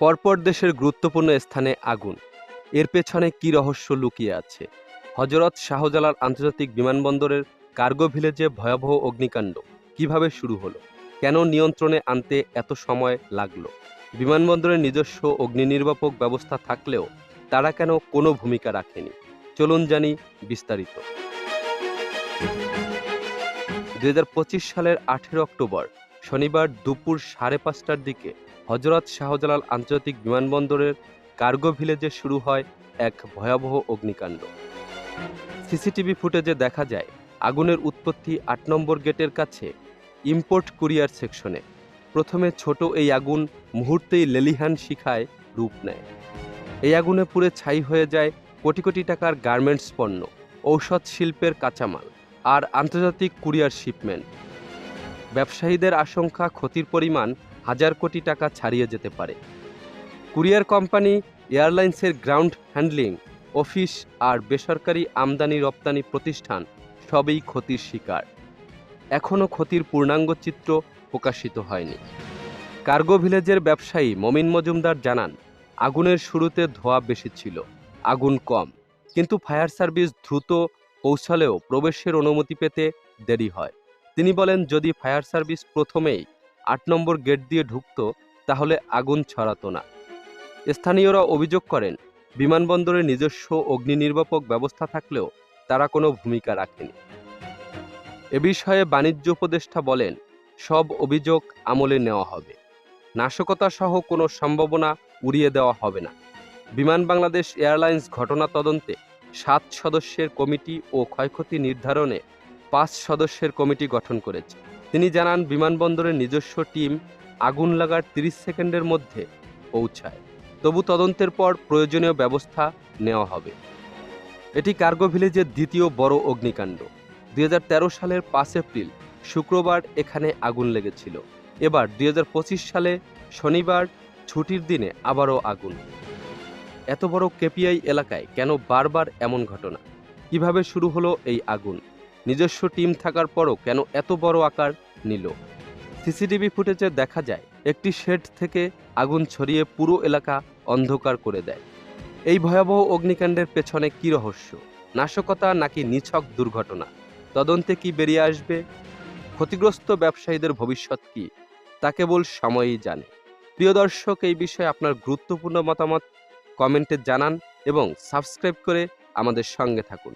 পরপর দেশের গুরুত্বপূর্ণ স্থানে আগুন। এর পেছনে কি রহস্য লুকিয়ে আছে? হজরত শাহজালাল আন্তর্জাতিক বিমানবন্দরের কার্গো ভিলেজে ভয়াবহ অগ্নিকাণ্ড কীভাবে শুরু হলো? কেন নিয়ন্ত্রণে আনতে এত সময় লাগল? বিমানবন্দরের নিজস্ব অগ্নি নির্বাপক ব্যবস্থা থাকলেও তারা কেন কোনো ভূমিকা রাখেনি? চলুন জানি বিস্তারিত। দু হাজার পঁচিশ সালের আঠেরো অক্টোবর, শনিবার দুপুর সাড়ে পাঁচটার দিকে হজরত শাহজালাল আন্তর্জাতিক বিমানবন্দরের কার্গো ভিলেজে শুরু হয় এক ভয়াবহ অগ্নিকাণ্ড। সিসিটিভি ফুটেজে দেখা যায়, আগুনের উৎপত্তি আট নম্বর গেটের কাছে ইম্পোর্ট কুরিয়ার সেকশনে। প্রথমে ছোট এই আগুন মুহূর্তেই লেলিহান শিখায় রূপ নেয়। এই আগুনে পুড়ে ছাই হয়ে যায় কোটি কোটি টাকার গার্মেন্টস পণ্য, ঔষধ শিল্পের কাঁচামাল আর আন্তর্জাতিক কুরিয়ার শিপমেন্ট ব্যবসায়ীদের আশঙ্কা ক্ষতির পরিমাণ হাজার কোটি টাকা ছাড়িয়ে যেতে পারে। কুরিয়ার কোম্পানি এয়ারলাইন্সের গ্রাউন্ড হ্যান্ডলিং, অফিস আর বেসরকারি আমদানি রপ্তানি প্রতিষ্ঠান সবই ক্ষতির শিকার। এখনও ক্ষতির পূর্ণাঙ্গ চিত্র প্রকাশিত হয়নি। কার্গো ভিলেজের ব্যবসায়ী মমিন মজুমদার জানান, আগুনের শুরুতে ধোঁয়া বেশি ছিল, আগুন কম, কিন্তু ফায়ার সার্ভিস দ্রুত পৌঁছালেও প্রবেশের অনুমতি পেতে দেরি হয়। তিনি বলেন, যদি ফায়ার সার্ভিস প্রথমেই আট নম্বর গেট দিয়ে ঢুকত, তাহলে আগুন ছড়াতো না। স্থানীয়রা অভিযোগ করেন বিমানবন্দরের নিজস্ব অগ্নি নির্বাপক ব্যবস্থা থাকলেও তারা কোনো ভূমিকা রাখেনি। এ বিষয়ে বাণিজ্য উপদেষ্টা বলেন, সব অভিযোগ আমলে নেওয়া হবে। নাশকতা সহ কোনো সম্ভাবনা উড়িয়ে দেওয়া হবে না। বিমান বাংলাদেশ এয়ারলাইন্স ঘটনা তদন্তে সাত সদস্যের কমিটি ও ক্ষয়ক্ষতি নির্ধারণে পাঁচ সদস্যের কমিটি গঠন করেছে। তিনি জানান, বিমানবন্দরের নিজস্ব টিম আগুন লাগার তিরিশ সেকেন্ডের মধ্যে পৌঁছায়। তবু তদন্তের পর প্রয়োজনীয় ব্যবস্থা নেওয়া হবে। এটি কার্গো ভিলেজের দ্বিতীয় বড় অগ্নিকাণ্ড। দুই হাজার তেরো সালের পাঁচ এপ্রিল, শুক্রবার এখানে আগুন লেগেছিল। এবার দুই হাজার পঁচিশ সালে শনিবার ছুটির দিনে আবারও আগুন। এত বড় কেপিআই এলাকায় কেন বারবার এমন ঘটনা? কীভাবে শুরু হলো এই আগুন? নিজস্ব টিম থাকার পরও কেন এত বড় আকার নিল? সিসিটিভি ফুটেজে দেখা যায়, একটি শেড থেকে আগুন ছড়িয়ে পুরো এলাকা অন্ধকার করে দেয়। এই ভয়াবহ অগ্নিকাণ্ডের পেছনে কী রহস্য? নাশকতা নাকি নিছক দুর্ঘটনা? তদন্তে কি বেরিয়ে আসবে? ক্ষতিগ্রস্ত ব্যবসায়ীদের ভবিষ্যৎ কি? তা কেবল সময়ই জানে। প্রিয় দর্শক, এই বিষয়ে আপনার গুরুত্বপূর্ণ মতামত কমেন্টে জানান এবং সাবস্ক্রাইব করে আমাদের সঙ্গে থাকুন।